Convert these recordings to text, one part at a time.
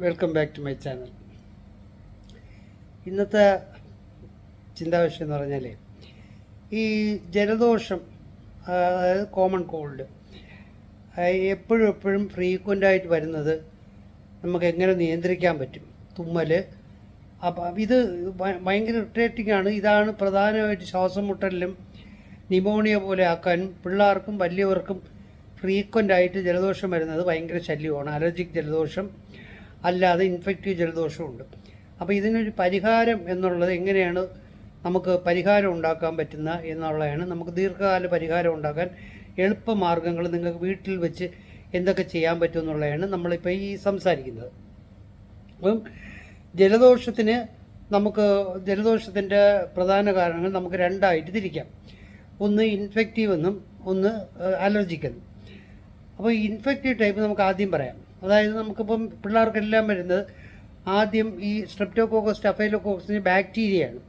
Welcome back to my channel ഇന്നത്തെ ചിന്താവിഷയം എന്ന് പറഞ്ഞാൽ ഈ ജലദോഷം അതായത് കോമൺ കോൾഡ് എപ്പോഴും എപ്പോഴും ഫ്രീക്വന്റ് ആയിട്ട് വരുന്നത് നമുക്ക് എങ്ങനെ നിയന്ത്രിക്കാൻ പറ്റും? തുമ്മൽ അപ്പം ഇത് ഭയങ്കര ഇറിറ്റേറ്റിംഗ് ആണ്. ഇതാണ് പ്രധാനമായിട്ട് ശ്വാസം മുട്ടലിലും നിമോണിയ പോലെ ആക്കാനും പിള്ളേർക്കും വലിയവർക്കും ഫ്രീക്വന്റ് ആയിട്ട് ജലദോഷം വരുന്നത് ഭയങ്കര ശല്യമാണ്. അലർജിക് ജലദോഷം അല്ലാതെ ഇൻഫെക്റ്റീവ് ജലദോഷമുണ്ട്. അപ്പോൾ ഇതിനൊരു പരിഹാരം എന്നുള്ളത് എങ്ങനെയാണ് നമുക്ക് പരിഹാരം ഉണ്ടാക്കാൻ പറ്റുന്ന എന്നുള്ളതാണ് നമുക്ക് ദീർഘകാല പരിഹാരം ഉണ്ടാക്കാൻ എളുപ്പ മാർഗങ്ങൾ നിങ്ങൾക്ക് വീട്ടിൽ വെച്ച് എന്തൊക്കെ ചെയ്യാൻ പറ്റും എന്നുള്ളതാണ് നമ്മളിപ്പോൾ ഈ സംസാരിക്കുന്നത്. അപ്പം ജലദോഷത്തിന് നമുക്ക് ജലദോഷത്തിന്റെ പ്രധാന കാരണങ്ങൾ നമുക്ക് രണ്ടായിട്ട് തിരിക്കാം. ഒന്ന് ഇൻഫെക്റ്റീവ് എന്നും ഒന്ന് അലർജിക് എന്നും അപ്പോൾ ഇൻഫെക്റ്റീവ് ടൈപ്പ് നമുക്ക് ആദ്യം പറയാം. അതായത് നമുക്കിപ്പം പിള്ളേർക്കെല്ലാം വരുന്നത് ആദ്യം ഈ സ്ട്രെപ്റ്റോകോക്കസ് സ്റ്റഫൈലോകോക്കസിന് ബാക്ടീരിയയാണ്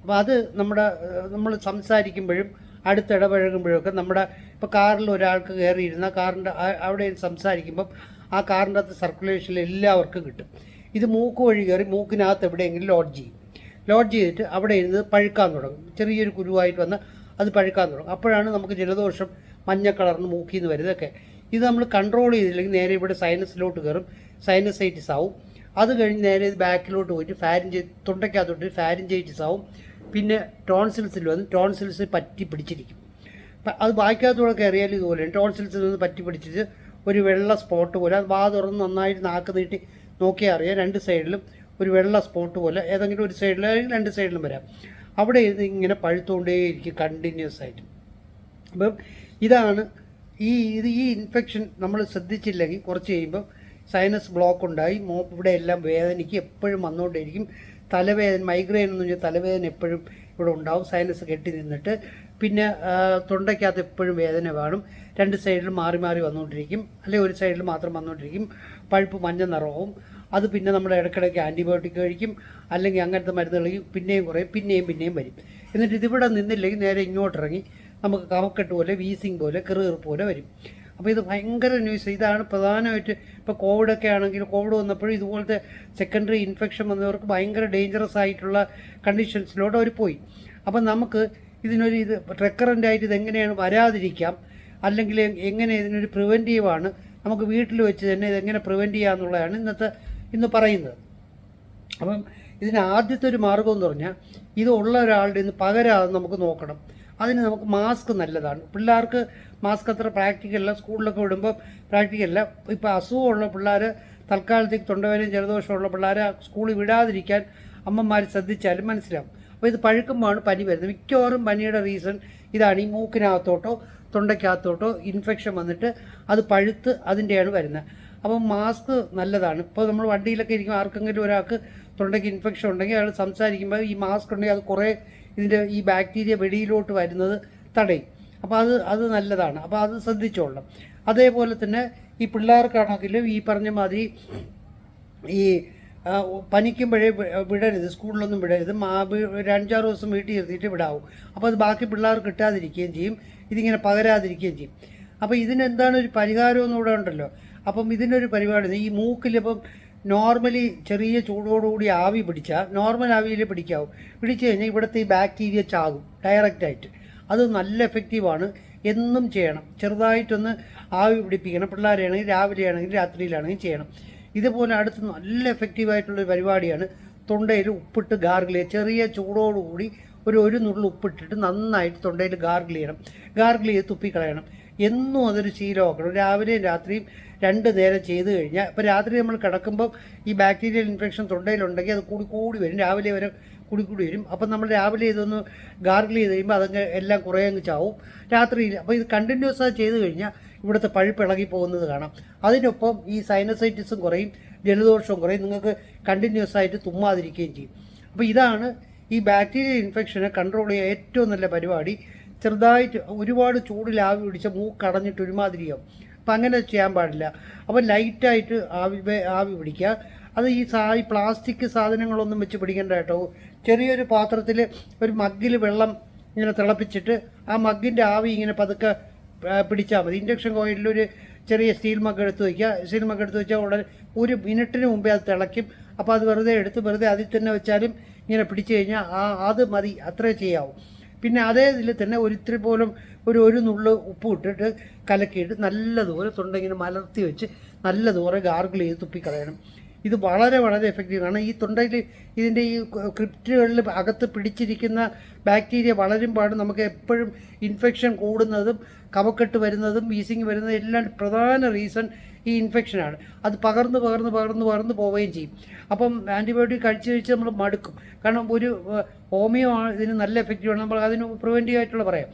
അപ്പോൾ അത് നമ്മുടെ നമ്മൾ സംസാരിക്കുമ്പോഴും അടുത്തിടപഴകുമ്പോഴൊക്കെ നമ്മുടെ ഇപ്പോൾ കാറിൽ ഒരാൾക്ക് കയറിയിരുന്ന കാറിന്റെ അവിടെ സംസാരിക്കുമ്പം ആ കാറിന്റെ അകത്ത് സർക്കുലേഷനിൽ എല്ലാവർക്കും കിട്ടും. ഇത് മൂക്ക് വഴി കയറി മൂക്കിനകത്ത് എവിടെയെങ്കിലും ലോഡ്ജ് ചെയ്യും. ലോഡ്ജ് ചെയ്തിട്ട് അവിടെ ഇരുന്ന് പഴുക്കാൻ തുടങ്ങും. ചെറിയൊരു കുരുവായിട്ട് വന്ന് അത് പഴുക്കാൻ തുടങ്ങും. അപ്പോഴാണ് നമുക്ക് ജലദോഷം മഞ്ഞ കളറിന് മൂക്കിൽ നിന്ന് വരുന്നതൊക്കെ. ഇത് നമ്മൾ കൺട്രോൾ ചെയ്തില്ലെങ്കിൽ നേരെ ഇവിടെ സൈനസിലോട്ട് കയറും. സൈനസൈറ്റിസ് ആവും. അത് കഴിഞ്ഞ് നേരെ ബാക്കിലോട്ട് പോയിട്ട് ഫാരിഞ്ച് തൊണ്ടയ്ക്കകത്തോട്ട് ഫാരിഞ്ചൈറ്റിസ് ആവും. പിന്നെ ടോൺസിൽസിൽ വന്ന് ടോൺസിൽസ് പറ്റി പിടിച്ചിരിക്കും. അത് വായിക്കാത്തൂടെ കയറിയാൽ ഇതുപോലെ. ടോൺസിൽസിൽ നിന്ന് പറ്റി പിടിച്ചിട്ട് ഒരു വെള്ള സ്പോട്ട് പോലെ അത് വാ തുറന്ന് നന്നായിട്ട് നാക്ക് നീട്ടി നോക്കിയാൽ അറിയാം. രണ്ട് സൈഡിലും ഒരു വെള്ള സ്പോട്ട് പോലെ. ഏതെങ്കിലും ഒരു സൈഡിൽ അല്ലെങ്കിൽ രണ്ട് സൈഡിലും വരാം. അവിടെ ഇത് ഇങ്ങനെ പഴുത്തുകൊണ്ടേയിരിക്കും കണ്ടിന്യൂസ് ആയിട്ട്. അപ്പം ഇതാണ് ഈ ഇത് ഈ ഇൻഫെക്ഷൻ നമ്മൾ ശ്രദ്ധിച്ചില്ലെങ്കിൽ കുറച്ച് കഴിയുമ്പോൾ സൈനസ് ബ്ലോക്ക് ഉണ്ടായി മോ ഇവിടെ എല്ലാം വേദനയ്ക്ക് എപ്പോഴും വന്നുകൊണ്ടിരിക്കും തലവേദന മൈഗ്രെയിൻ എന്ന് പറഞ്ഞാൽ തലവേദന എപ്പോഴും ഇവിടെ ഉണ്ടാവും. സൈനസ് കെട്ടി നിന്നിട്ട് പിന്നെ തൊണ്ടയ്ക്കകത്ത് എപ്പോഴും വേദന കാണും. രണ്ട് സൈഡിൽ മാറി മാറി വന്നുകൊണ്ടിരിക്കും. അല്ലെങ്കിൽ ഒരു സൈഡിൽ മാത്രം വന്നുകൊണ്ടിരിക്കും. പഴുപ്പ് മഞ്ഞ നിറവും. അത് പിന്നെ നമ്മൾ ഇടയ്ക്കിടയ്ക്ക് ആന്റിബയോട്ടിക് കഴിക്കും. അല്ലെങ്കിൽ അങ്ങനത്തെ മരുന്ന് കഴിക്കും പിന്നെയും കുറയും പിന്നെയും പിന്നെയും വരും. എന്നിട്ട് ഇതിവിടെ നിന്നില്ലെങ്കിൽ നേരെ ഇങ്ങോട്ടിറങ്ങി നമുക്ക് കവക്കെട്ട് പോലെ വീസിങ് പോലെ കെറുകെറ് പോലെ വരും. അപ്പോൾ ഇത് ഭയങ്കര ന്യൂസ്. ഇതാണ് പ്രധാനമായിട്ട് ഇപ്പോൾ കോവിഡൊക്കെ ആണെങ്കിൽ കോവിഡ് വന്നപ്പോഴും ഇതുപോലത്തെ സെക്കൻഡറി ഇൻഫെക്ഷൻ വന്നവർക്ക് ഭയങ്കര ഡേഞ്ചറസ് ആയിട്ടുള്ള കണ്ടീഷൻസിലോട്ട് അവർ പോയി. അപ്പം നമുക്ക് ഇതിനൊരു ഇത് റെക്കറന്റ് ആയിട്ട് ഇതെങ്ങനെയാണ് വരാതിരിക്കാം? അല്ലെങ്കിൽ എങ്ങനെ ഇതിനൊരു പ്രിവെന്റീവാണ് നമുക്ക് വീട്ടിൽ വെച്ച് തന്നെ ഇതെങ്ങനെ പ്രിവെന്റ് ചെയ്യാമെന്നുള്ളതാണ് ഇന്നത്തെ ഇന്ന് പറയുന്നത്. അപ്പം ഇതിന് ആദ്യത്തെ ഒരു മാർഗം എന്ന് പറഞ്ഞാൽ ഇത് ഉള്ള ഒരാളുടെ ഇന്ന് പകരാതെ നമുക്ക് നോക്കണം. അതിന് നമുക്ക് മാസ്ക് നല്ലതാണ്. പിള്ളേർക്ക് മാസ്ക് അത്ര പ്രാക്ടിക്കല്ല സ്കൂളിലൊക്കെ വിടുമ്പോൾ പ്രാക്ടിക്കല്ല ഇപ്പോൾ അസുഖമുള്ള പിള്ളേർ തൽക്കാലത്തേക്ക് തൊണ്ടവേദനയും ജലദോഷമുള്ള പിള്ളേരെ സ്കൂളിൽ വിടാതിരിക്കാൻ അമ്മമാർ ശ്രദ്ധിച്ചാലും മനസ്സിലാവും. അപ്പോൾ ഇത് പഴുക്കുമ്പോഴാണ് പനി വരുന്നത്. മിക്കവാറും പനിയുടെ റീസൺ ഇതാണ്. ഈ മൂക്കിനകത്തോട്ടോ തൊണ്ടയ്ക്കകത്തോട്ടോ ഇൻഫെക്ഷൻ വന്നിട്ട് അത് പഴുത്ത് അതിന്റെയാണ് വരുന്നത്. അപ്പം മാസ്ക് നല്ലതാണ്. ഇപ്പോൾ നമ്മൾ വണ്ടിയിലൊക്കെ ഇരിക്കും ആർക്കെങ്കിലും ഒരാൾക്ക് തൊണ്ടയ്ക്ക് ഇൻഫെക്ഷൻ ഉണ്ടെങ്കിൽ അയാൾ സംസാരിക്കുമ്പോൾ ഈ മാസ്ക് ഉണ്ടെങ്കിൽ അത് കുറേ ഇതിന്റെ ഈ ബാക്ടീരിയ വെളിയിലോട്ട് വരുന്നത് തടയും. അപ്പോൾ അത് അത് നല്ലതാണ്. അപ്പോൾ അത് ശ്രദ്ധിച്ചോളണം. അതേപോലെ തന്നെ ഈ പിള്ളേർക്കാണെങ്കിലും ഈ പറഞ്ഞ മാതിരി ഈ പനിക്കുമ്പോഴേ വിടരുത് സ്കൂളിലൊന്നും വിടരുത്. മാ അഞ്ചാറ് ദിവസം വീട്ടിൽ ഇരുത്തിയിട്ട് വിടാവും. അപ്പോൾ അത് ബാക്കി പിള്ളേർ കിട്ടാതിരിക്കുകയും ചെയ്യും. ഇതിങ്ങനെ പകരാതിരിക്കുകയും ചെയ്യും. അപ്പോൾ ഇതിനെന്താണ് ഒരു പരിഹാരം എന്നൂടെ ഉണ്ടല്ലോ. അപ്പം ഇതിനൊരു പരിപാടി ഈ മൂക്കിലിപ്പം നോർമലി ചെറിയ ചൂടോടുകൂടി ആവി പിടിച്ചാൽ നോർമൽ ആവിയിൽ പിടിക്കാവും. പിടിച്ചു കഴിഞ്ഞാൽ ഇവിടുത്തെ ഈ ബാക്ടീരിയ ചാകും ഡയറക്റ്റായിട്ട് അത് നല്ല എഫക്റ്റീവാണ് എന്നും ചെയ്യണം. ചെറുതായിട്ടൊന്ന് ആവി പിടിപ്പിക്കണം. പിള്ളേരെയാണെങ്കിൽ രാവിലെ ആണെങ്കിൽ രാത്രിയിലാണെങ്കിൽ ചെയ്യണം. ഇതുപോലെ അടുത്ത് നല്ല എഫക്റ്റീവായിട്ടുള്ളൊരു പരിപാടിയാണ് തൊണ്ടയിൽ ഉപ്പിട്ട് ഗാർഗിൾ ചെയ്യുക. ചെറിയ ചൂടോടുകൂടി ഒരു ഒരു നുള്ളിൽ ഉപ്പിട്ടിട്ട് നന്നായിട്ട് തൊണ്ടയിൽ ഗാർഗിൾ ചെയ്യണം. ഗാർഗിൾ ചെയ്ത് തുപ്പിക്കളയണം. എന്നും അതൊരു ശീലമാക്കണം. രാവിലെയും രാത്രിയും രണ്ട് നേരം ചെയ്ത് കഴിഞ്ഞാൽ ഇപ്പോൾ രാത്രി നമ്മൾ കിടക്കുമ്പോൾ ഈ ബാക്ടീരിയൽ ഇൻഫെക്ഷൻ തൊണ്ടയിലുണ്ടെങ്കിൽ അത് കൂടി കൂടി വരും. രാവിലെ വരെ കൂടി കൂടി വരും. അപ്പം നമ്മൾ രാവിലെ ഇതൊന്ന് ഗാർഗിൾ ചെയ്ത് കഴിയുമ്പോൾ അതങ്ങ് എല്ലാം കുറേ അങ്ങ് ചാവും. രാത്രിയിൽ അപ്പോൾ ഇത് കണ്ടിന്യൂസ് ആയി ചെയ്ത് കഴിഞ്ഞാൽ ഇവിടുത്തെ പഴുപ്പ് ഇളകി പോകുന്നത് കാണാം. അതിനൊപ്പം ഈ സൈനസൈറ്റിസും കുറയും ജലദോഷവും കുറയും. നിങ്ങൾക്ക് കണ്ടിന്യൂസ് ആയിട്ട് തുമ്മാതിരിക്കുകയും ചെയ്യും. അപ്പോൾ ഇതാണ് ഈ ബാക്ടീരിയൽ ഇൻഫെക്ഷനെ കൺട്രോൾ ചെയ്യാൻ ഏറ്റവും നല്ല പരിപാടി. ചെറുതായിട്ട് ഒരുപാട് ചൂടിൽ ആവി പിടിച്ച മൂക്കടഞ്ഞിട്ട് ഒരുമാതിരിയാവും. അപ്പം അങ്ങനെ ചെയ്യാൻ പാടില്ല. അപ്പോൾ ലൈറ്റായിട്ട് ആവി ആവി പിടിക്കുക. അത് ഈ സാ ഈ പ്ലാസ്റ്റിക് സാധനങ്ങളൊന്നും വെച്ച് പിടിക്കേണ്ട കേട്ടോ. ചെറിയൊരു പാത്രത്തിൽ ഒരു മഗ്ഗിൽ വെള്ളം ഇങ്ങനെ തിളപ്പിച്ചിട്ട് ആ മഗ്ഗിന്റെ ആവി ഇങ്ങനെ പതുക്കെ പിടിച്ചാൽ മതി. ഇൻഡക്ഷൻ കോയിലൊരു ചെറിയ സ്റ്റീൽ മഗ് എടുത്ത് വയ്ക്കുക സ്റ്റീൽ മഗ് എടുത്ത് വെച്ചാൽ ഉടനെ ഒരു മിനിറ്റിന് മുമ്പേ അത് തിളയ്ക്കും. അപ്പോൾ അത് വെറുതെ എടുത്ത് വെറുതെ അതിൽ തന്നെ വെച്ചാലും ഇങ്ങനെ പിടിച്ചു കഴിഞ്ഞാൽ ആ അത് മതി. അത്രേ ചെയ്യാവൂ. പിന്നെ അതേ ഇതിൽ തന്നെ ഒരിത്തിരി പോലും ഒരു ഒരു നുള്ള് ഉപ്പ് ഇട്ടിട്ട് കലക്കിയിട്ട് നല്ലതുപോലെ തൊണ്ടയിങ്ങനെ മലർത്തി വെച്ച് നല്ലതുപോലെ ഗാർഗിൾ ചെയ്ത് തുപ്പിക്കളയണം. ഇത് വളരെ വളരെ എഫക്റ്റീവ് ആണ്. ഈ തൊണ്ടയിൽ ഇതിന്റെ ഈ ക്രിപ്റ്റുകളിൽ അകത്ത് പിടിച്ചിരിക്കുന്ന ബാക്ടീരിയ വളരുമ്പോഴാണ് നമുക്ക് എപ്പോഴും ഇൻഫെക്ഷൻ കൂടുന്നതും കവക്കെട്ട് വരുന്നതും വീസിങ് വരുന്നതും എല്ലാം പ്രധാന റീസൺ ഈ ഇൻഫെക്ഷനാണ് അത് പകർന്ന് പകർന്ന് പകർന്ന് പകർന്ന് പോവുകയും ചെയ്യും. അപ്പം ആന്റിബയോട്ടിക് കഴിച്ച് കഴിച്ച് നമ്മൾ മടുക്കും. കാരണം ഒരു ഹോമിയോ ഇതിന് നല്ല എഫക്റ്റീവാണ് നമ്മൾ അതിന് പ്രിവെന്റീവ് ആയിട്ടുള്ള പറയാം.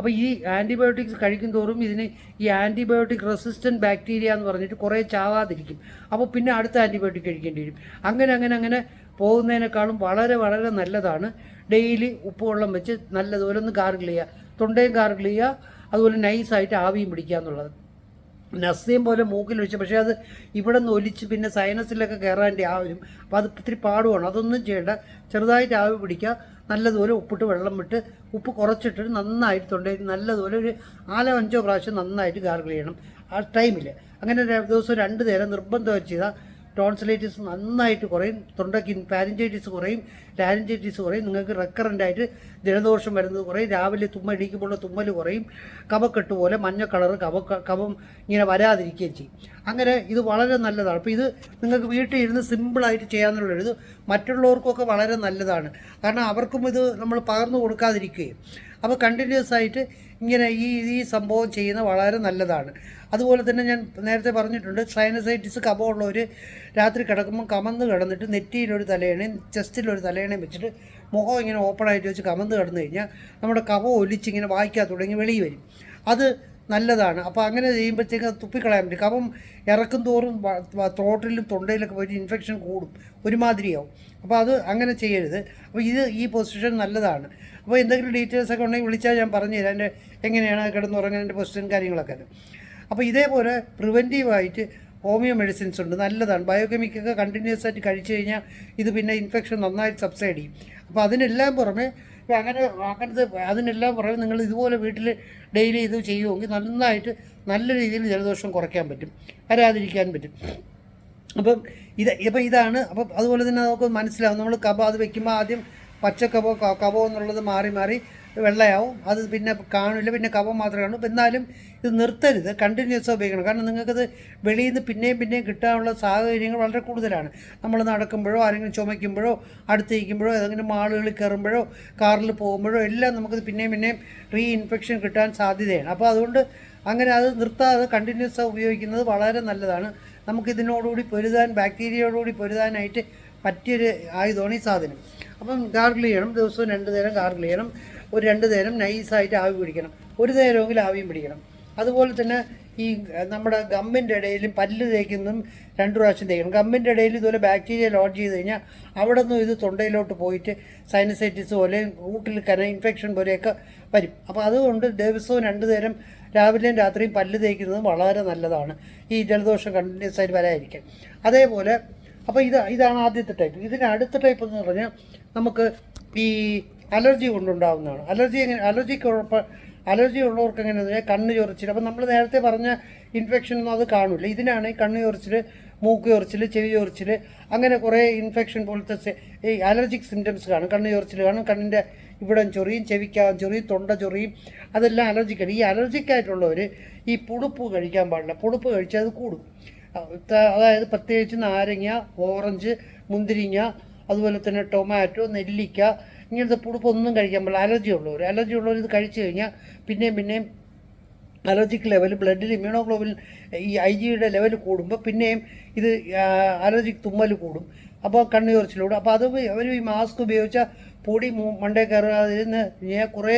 അപ്പോൾ ഈ ആന്റിബയോട്ടിക്സ് കഴിക്കും തോറും ഇതിന് ഈ ആന്റിബയോട്ടിക് റെസിസ്റ്റന്റ് ബാക്ടീരിയ എന്ന് പറഞ്ഞിട്ട് കുറേ ചാവാതിരിക്കും. അപ്പോൾ പിന്നെ അടുത്ത ആന്റിബയോട്ടിക് കഴിക്കേണ്ടി വരും. അങ്ങനെ അങ്ങനെ അങ്ങനെ പോകുന്നതിനേക്കാളും വളരെ വളരെ നല്ലതാണ്. ഡെയിലി ഉപ്പുവെള്ളം വെച്ച് നല്ലതുപോലെ ഒന്ന് ഗാർഗിൾ ചെയ്യുക. തൊണ്ടയും ഗാർഗിൾ ചെയ്യുക. അതുപോലെ നൈസായിട്ട് ആവിയും പിടിക്കുക എന്നുള്ളത്. നസ്യം പോലെ മൂക്കിൽ വെച്ച് പക്ഷേ അത് ഇവിടെ നിന്ന് ഒലിച്ച് പിന്നെ സൈനസിലൊക്കെ കയറാന്റെ ആ വരും അപ്പോൾ അത് ഇത്തിരി പാടുവാണ്. അതൊന്നും ചെയ്യേണ്ട. ചെറുതായിട്ട് ആവി പിടിക്കുക. നല്ലതുപോലെ ഉപ്പിട്ട് വെള്ളം വിട്ട് ഉപ്പ് കുറച്ചിട്ട് നന്നായിട്ട് തൊണ്ടയിൽ നല്ലതുപോലെ ഒരു നാലോ അഞ്ചോ പ്രാവശ്യം നന്നായിട്ട് ഗാർഗിൾ ചെയ്യണം. ആ ടൈമിൽ അങ്ങനെ ദിവസം രണ്ട് നേരം നിർബന്ധം ചെയ്താൽ ടോൺസിലൈറ്റിസ് നന്നായിട്ട് കുറയും തൊണ്ടയ്ക്ക് പാരഞ്ചൈറ്റിസ് കുറയും ലാരഞ്ചൈറ്റിസ് കുറയും നിങ്ങൾക്ക് റെക്കറന്റ് ആയിട്ട് ജലദോഷം വരുന്നത് കുറയും രാവിലെ തുമ്മ ഇടിക്കുമ്പോൾ തുമ്മൽ കുറയും കവക്കെട്ട് പോലെ മഞ്ഞ കളർ കവ കവം ഇങ്ങനെ വരാതിരിക്കുകയും ചെയ്യും. അങ്ങനെ ഇത് വളരെ നല്ലതാണ്. അപ്പോൾ ഇത് നിങ്ങൾക്ക് വീട്ടിൽ ഇരുന്ന് സിമ്പിളായിട്ട് ചെയ്യാമെന്നുള്ളത് ഇത് മറ്റുള്ളവർക്കൊക്കെ വളരെ നല്ലതാണ്. കാരണം അവർക്കും ഇത് നമ്മൾ പകർന്നു കൊടുക്കാതിരിക്കുകയും അപ്പോൾ കണ്ടിന്യൂസ് ആയിട്ട് ഇങ്ങനെ ഈ ഈ സംഭവം ചെയ്യുന്ന വളരെ നല്ലതാണ്. അതുപോലെ തന്നെ ഞാൻ നേരത്തെ പറഞ്ഞിട്ടുണ്ട് സൈനസൈറ്റിസ് കഫമുള്ളവർ രാത്രി കിടക്കുമ്പോൾ കമന്ന് കിടന്നിട്ട് നെറ്റിയിലൊരു തലയണയും ചെസ്റ്റിലൊരു തലയണയും വെച്ചിട്ട് മുഖം ഇങ്ങനെ ഓപ്പണായിട്ട് വെച്ച് കമന്ന് കിടന്നു കഴിഞ്ഞാൽ നമ്മുടെ കഫം ഒലിച്ചിങ്ങനെ വായിക്കാൻ തുടങ്ങി വെളിയിൽ വരും. അത് നല്ലതാണ്. അപ്പോൾ അങ്ങനെ ചെയ്യുമ്പോഴത്തേക്ക് അത് തുപ്പിക്കളയാൻ പറ്റും. കഫം ഇറക്കും തോറും ത്രോട്ടിലും തൊണ്ടയിലൊക്കെ പോയിട്ട് ഇൻഫെക്ഷൻ കൂടും. ഒരുമാതിരിയാവും. അപ്പോൾ അത് അങ്ങനെ ചെയ്യരുത്. അപ്പോൾ ഇത് ഈ പൊസിഷൻ നല്ലതാണ്. അപ്പോൾ എന്തെങ്കിലും ഡീറ്റെയിൽസ് ഒക്കെ ഉണ്ടെങ്കിൽ വിളിച്ചാൽ ഞാൻ പറഞ്ഞു തരാം. എന്റെ എങ്ങനെയാണ് കിടന്നുറങ്ങുന്നതിന്റെ പൊസിഷൻ കാര്യങ്ങളൊക്കെ. അപ്പോൾ ഇതേപോലെ പ്രിവെന്റീവായിട്ട് ഹോമിയോ മെഡിസിൻസ് ഉണ്ട്. നല്ലതാണ്. ബയോകെമിക്കൊക്കെ കണ്ടിന്യൂസ് ആയിട്ട് കഴിച്ചു കഴിഞ്ഞാൽ ഇത് പിന്നെ ഇൻഫെക്ഷൻ നന്നായിട്ട് സബ്സൈഡ് ചെയ്യും. അപ്പോൾ അതിനെല്ലാം പുറമെ ഇപ്പം അങ്ങനെ അങ്ങനത്തെ അതിനെല്ലാം പുറമെ നിങ്ങൾ ഇതുപോലെ വീട്ടിൽ ഡെയിലി ഇത് ചെയ്യുമെങ്കിൽ നന്നായിട്ട് നല്ല രീതിയിൽ ജലദോഷം കുറയ്ക്കാൻ പറ്റും വരാതിരിക്കാൻ പറ്റും. അപ്പം ഇത് ഇപ്പം ഇതാണ് അപ്പം അതുപോലെ തന്നെ നമുക്ക് മനസ്സിലാവും. നമ്മൾ കബ അത് വെക്കുമ്പോൾ ആദ്യം പച്ച കബോ കബോ എന്നുള്ളത് മാറി മാറി വെള്ളയാവും. അത് പിന്നെ കാണില്ല പിന്നെ കവ മാത്രമേ കാണൂ. എന്നാലും ഇത് നിർത്തരുത്. കണ്ടിന്യൂസ് ഉപയോഗിക്കണം. കാരണം നിങ്ങൾക്കത് വെളിയിൽ നിന്ന് പിന്നെയും പിന്നെയും കിട്ടാനുള്ള സാഹചര്യങ്ങൾ വളരെ കൂടുതലാണ്. നമ്മൾ നടക്കുമ്പോഴോ ആരെങ്കിലും ചുമയ്ക്കുമ്പോഴോ അടുത്തിരിക്കുമ്പോഴോ ഏതെങ്കിലും മാളുകളിൽ കയറുമ്പോഴോ കാറിൽ പോകുമ്പോഴോ എല്ലാം നമുക്കത് പിന്നെയും പിന്നെയും റീ ഇൻഫെക്ഷൻ കിട്ടാൻ സാധ്യതയാണ്. അപ്പോൾ അതുകൊണ്ട് അങ്ങനെ അത് നിർത്താതെ കണ്ടിന്യൂസ് ഉപയോഗിക്കുന്നത് വളരെ നല്ലതാണ്. നമുക്കിതിനോടുകൂടി പൊരുതാൻ ബാക്ടീരിയയോടുകൂടി പൊരുതാനായിട്ട് പറ്റിയൊരു ആയുധമാണ് ഈ സാധനം. അപ്പം ഗാർഗിൾ ചെയ്യണം ദിവസവും രണ്ട് നേരം ഗാർഗിൾ ചെയ്യണം ഒരു രണ്ട് നേരം നൈസായിട്ട് ആവി പിടിക്കണം ഒരു നേരമെങ്കിലും ആവിയും പിടിക്കണം. അതുപോലെ തന്നെ ഈ നമ്മുടെ ഗമ്മിന്റെ ഇടയിലും പല്ല് തേക്കുന്നതും രണ്ട് പ്രാവശ്യം തേക്കണം. ഗമ്മിന്റെ ഇടയിൽ ഇതുപോലെ ബാക്ടീരിയ ലോഡ് ചെയ്ത് കഴിഞ്ഞാൽ അവിടെ നിന്നും ഇത് തൊണ്ടയിലോട്ട് പോയിട്ട് സൈനസൈറ്റിസ് പോലെ റൂട്ടിൽ കന ഇൻഫെക്ഷൻ പോലെയൊക്കെ വരും. അപ്പോൾ അതുകൊണ്ട് ദിവസവും രണ്ട് നേരം രാവിലെയും രാത്രിയും പല്ല് തേക്കുന്നത് വളരെ നല്ലതാണ്. ഈ ജലദോഷം കണ്ടിന്യൂസ് ആയിട്ട് വരാതിരിക്കാൻ. അതേപോലെ അപ്പോൾ ഇത് ഇതാണ് ആദ്യത്തെ ടൈപ്പ് ഇതിന് അടുത്ത ടൈപ്പ് എന്ന് പറഞ്ഞാൽ നമുക്ക് ഈ അലർജി കൊണ്ടുണ്ടാകുന്നതാണ് അലർജി എങ്ങനെ അലർജിക്ക് അലർജി ഉള്ളവർക്ക് എങ്ങനെയാണെന്ന് വെച്ചാൽ കണ്ണ് ചൊറിച്ചിൽ അപ്പോൾ നമ്മൾ നേരത്തെ പറഞ്ഞ ഇൻഫെക്ഷൻ ഒന്നും അത് കാണില്ല ഇതിനാണ് കണ്ണ് ചൊറിച്ചിൽ മൂക്ക് ചൊറിച്ചിൽ ചെവി ചൊറിച്ചിൽ അങ്ങനെ കുറേ ഇൻഫെക്ഷൻ പോലത്തെ ഈ അലർജിക് സിംറ്റംസ് കാണും. കണ്ണ് ചൊറിച്ചിൽ കാണും. കണ്ണിന്റെ ഇവിടെ ചൊറിയും ചെവിക്കാൻ ചൊറിയും തൊണ്ട ചൊറിയും. അതെല്ലാം അലർജിക്കാണ് ഈ അലർജിക്കായിട്ടുള്ളവർ ഈ പുളുപ്പ് കഴിക്കാൻ പാടില്ല. പുളുപ്പ് കഴിച്ചാൽ അത് കൂടും. അതായത് പ്രത്യേകിച്ച് നാരങ്ങ ഓറഞ്ച് മുന്തിരിങ്ങ അതുപോലെ തന്നെ ടൊമാറ്റോ നെല്ലിക്ക ഇങ്ങനത്തെ പുളിപ്പൊന്നും കഴിക്കാൻ പാടില്ല. അലർജി ഉള്ളവർ അലർജി ഉള്ളവർ ഇത് കഴിച്ചു കഴിഞ്ഞാൽ പിന്നെയും പിന്നെയും അലർജിക് ലെവൽ ബ്ലഡിൽ ഇമ്മ്യൂണോഗ്ലോബിൻ ഈ ഐ ജിയുടെ ലെവൽ കൂടുമ്പോൾ പിന്നെയും ഇത് അലർജിക് തുമ്മൽ കൂടും. അപ്പോൾ കണ്ണു ചൊറിച്ചിലൂടെ അപ്പോൾ അത് അവർ ഈ മാസ്ക് ഉപയോഗിച്ച പൊടി മണ്ടേ കയറാതിരുന്ന് കുറേ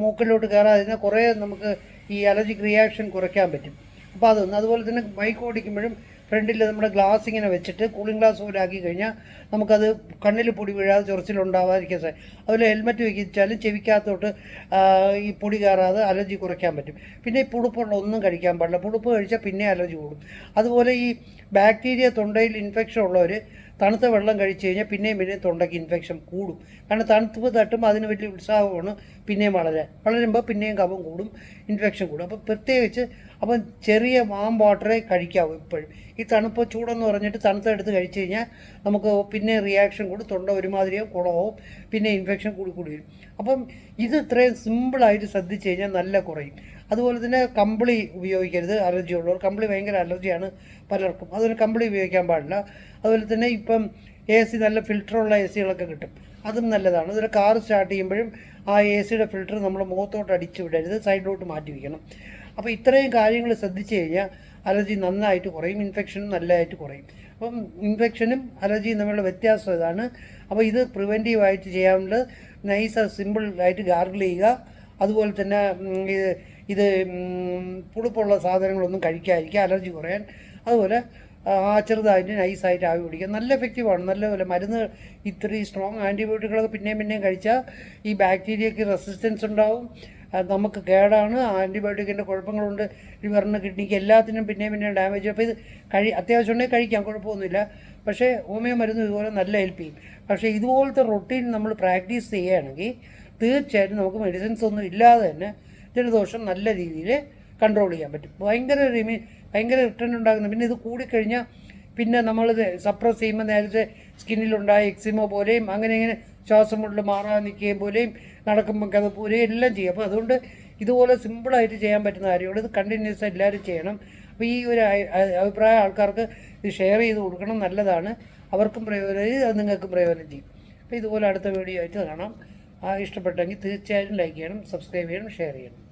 മൂക്കിലോട്ട് കയറാതിരുന്ന് കുറേ നമുക്ക് ഈ അലർജിക് റിയാക്ഷൻ കുറയ്ക്കാൻ പറ്റും. അപ്പോൾ അതൊന്ന് അതുപോലെ തന്നെ ബൈക്ക് ഓടിക്കുമ്പോഴും ഫ്രണ്ടിൽ നമ്മുടെ ഗ്ലാസ് ഇങ്ങനെ വെച്ചിട്ട് കൂളിംഗ് ഗ്ലാസ് പോലെ ആക്കി കഴിഞ്ഞാൽ നമുക്കത് കണ്ണിൽ പൊടി വീഴാതെ ചൊറിച്ചിലുണ്ടാവാതിരിക്കാൻ സാധിക്കും അതുപോലെ ഹെൽമെറ്റ് വെക്കിച്ചാലും ചെവിക്കകത്തോട്ട് ഈ പൊടി കയറാതെ അലർജി കുറയ്ക്കാൻ പറ്റും. പിന്നെ ഈ പുടുപ്പുള്ള ഒന്നും കഴിക്കാൻ പാടില്ല. പുടുപ്പ് കഴിച്ചാൽ പിന്നെ അലർജി കൂടും. അതുപോലെ ഈ ബാക്ടീരിയ തൊണ്ടയിൽ ഇൻഫെക്ഷൻ ഉള്ളവർ തണുത്ത വെള്ളം കഴിച്ചു കഴിഞ്ഞാൽ പിന്നെയും പിന്നെയും തൊണ്ടയ്ക്ക് ഇൻഫെക്ഷൻ കൂടും. കാരണം തണുത്ത് തട്ടുമ്പോൾ അതിന് വലിയ ഉത്സാഹമാണ് പിന്നെയും വളരാൻ. വളരുമ്പോൾ പിന്നെയും കഫം കൂടും ഇൻഫെക്ഷൻ കൂടും. അപ്പോൾ പ്രത്യേകിച്ച് അപ്പം ചെറിയ വാം വാട്ടറേ കഴിക്കാവൂ ഇപ്പോഴും. ഈ തണുപ്പ് ചൂടെന്ന് പറഞ്ഞിട്ട് തണുത്തെടുത്ത് കഴിച്ചു കഴിഞ്ഞാൽ നമുക്ക് പിന്നെ റിയാക്ഷൻ കൂടും തൊണ്ട ഒരുമാതിരിയാവും കുളവും പിന്നെ ഇൻഫെക്ഷൻ കൂടി കൂടി വരും. അപ്പം ഇത് ഇത്രയും സിമ്പിളായിട്ട് ശ്രദ്ധിച്ചു കഴിഞ്ഞാൽ നല്ല കുറയും. അതുപോലെ തന്നെ കമ്പിളി ഉപയോഗിക്കരുത് അലർജി ഉള്ളവർ. കമ്പിളി ഭയങ്കര അലർജിയാണ് പലർക്കും. അതുപോലെ കമ്പിളി ഉപയോഗിക്കാൻ പാടില്ല. അതുപോലെ തന്നെ ഇപ്പം എ സി നല്ല ഫിൽറ്ററുള്ള എ സികളൊക്കെ കിട്ടും. അതും നല്ലതാണ്. അതുപോലെ കാർ സ്റ്റാർട്ട് ചെയ്യുമ്പോഴും ആ എ സിയുടെ ഫിൽറ്റർ നമ്മൾ മുഖത്തോട്ട് അടിച്ചു വിടരുത്. സൈഡിലോട്ട് മാറ്റി വയ്ക്കണം അപ്പോൾ ഇത്രയും കാര്യങ്ങൾ ശ്രദ്ധിച്ചു കഴിഞ്ഞാൽ അലർജി നന്നായിട്ട് കുറയും. ഇൻഫെക്ഷനും നല്ലതായിട്ട് കുറയും. അപ്പം ഇൻഫെക്ഷനും അലർജിയും തമ്മിലുള്ള വ്യത്യാസം ഇതാണ്. അപ്പോൾ ഇത് പ്രിവെന്റീവായിട്ട് ചെയ്യാനുള്ളത് നൈസ് സിമ്പിൾ ആയിട്ട് ഗാർഗിൾ ചെയ്യുക. അതുപോലെ തന്നെ ഇത് പുളിപ്പുള്ള സാധനങ്ങളൊന്നും കഴിക്കാതിരിക്കുക അലർജി കുറയാൻ. അതുപോലെ ആ ചെറുതായിട്ട് നൈസായിട്ട് ആവി പിടിക്കുക. നല്ല എഫക്റ്റീവാണ് നല്ലപോലെ മരുന്ന് ഇത്രയും സ്ട്രോങ് ആന്റിബയോട്ടിക്കുകളൊക്കെ പിന്നെയും പിന്നെയും കഴിച്ചാൽ ഈ ബാക്ടീരിയക്ക് റെസിസ്റ്റൻസ് ഉണ്ടാവും. നമുക്ക് കേടാണ്. ആന്റിബയോട്ടിക്കിന്റെ കുഴപ്പങ്ങളുണ്ട്. ലിവറിന് കിഡ്നിക്ക് എല്ലാത്തിനും പിന്നെയും പിന്നെയും ഡാമേജ് അപ്പോൾ ഇത് കഴി അത്യാവശ്യം ഉണ്ടെങ്കിൽ കഴിക്കാം. കുഴപ്പമൊന്നുമില്ല. പക്ഷേ ഹോമിയോ മരുന്ന് ഇതുപോലെ നല്ല ഹെൽപ്പ് ചെയ്യും. പക്ഷേ ഇതുപോലത്തെ റൊട്ടീൻ നമ്മൾ പ്രാക്ടീസ് ചെയ്യുകയാണെങ്കിൽ തീർച്ചയായിട്ടും നമുക്ക് മെഡിസിൻസ് ഒന്നും ഇല്ലാതെ തന്നെ ജലദോഷം നല്ല രീതിയിൽ കൺട്രോൾ ചെയ്യാൻ പറ്റും. ഭയങ്കര റിമി ഭയങ്കര റിട്ടേൺ ഉണ്ടാകുന്നു. പിന്നെ ഇത് കൂടിക്കഴിഞ്ഞാൽ പിന്നെ നമ്മൾ സപ്രസ് ചെയ്യുമ്പോൾ നേരത്തെ സ്കിന്നിലുണ്ടായ എക്സിമോ പോലെയും അങ്ങനെ ഇങ്ങനെ ശ്വാസം മുകളിൽ മാറാൻ നിൽക്കുകയും പോലെയും നടക്കുമ്പോൾ കഥ പോലെയും എല്ലാം ചെയ്യും. അപ്പോൾ അതുകൊണ്ട് ഇതുപോലെ സിമ്പിളായിട്ട് ചെയ്യാൻ പറ്റുന്ന കാര്യമാണ്. ഇത് കണ്ടിന്യൂസ് എല്ലാവരും ചെയ്യണം. അപ്പോൾ ഈ ഒരു അ- അ- ആൾക്കാർക്ക് ഇത് ഷെയർ ചെയ്ത് കൊടുക്കണം. നല്ലതാണ്. അവർക്കും പ്രയോജനം അത് നിങ്ങൾക്കും പ്രയോജനം ചെയ്യും. അപ്പോൾ ഇതുപോലെ അടുത്ത വീഡിയോ ആയിട്ട് കാണാം. ഇഷ്ടപ്പെട്ടെങ്കിൽ തീർച്ചയായും ലൈക്ക് ചെയ്യണം സബ്സ്ക്രൈബ് ചെയ്യണം ഷെയർ ചെയ്യണം.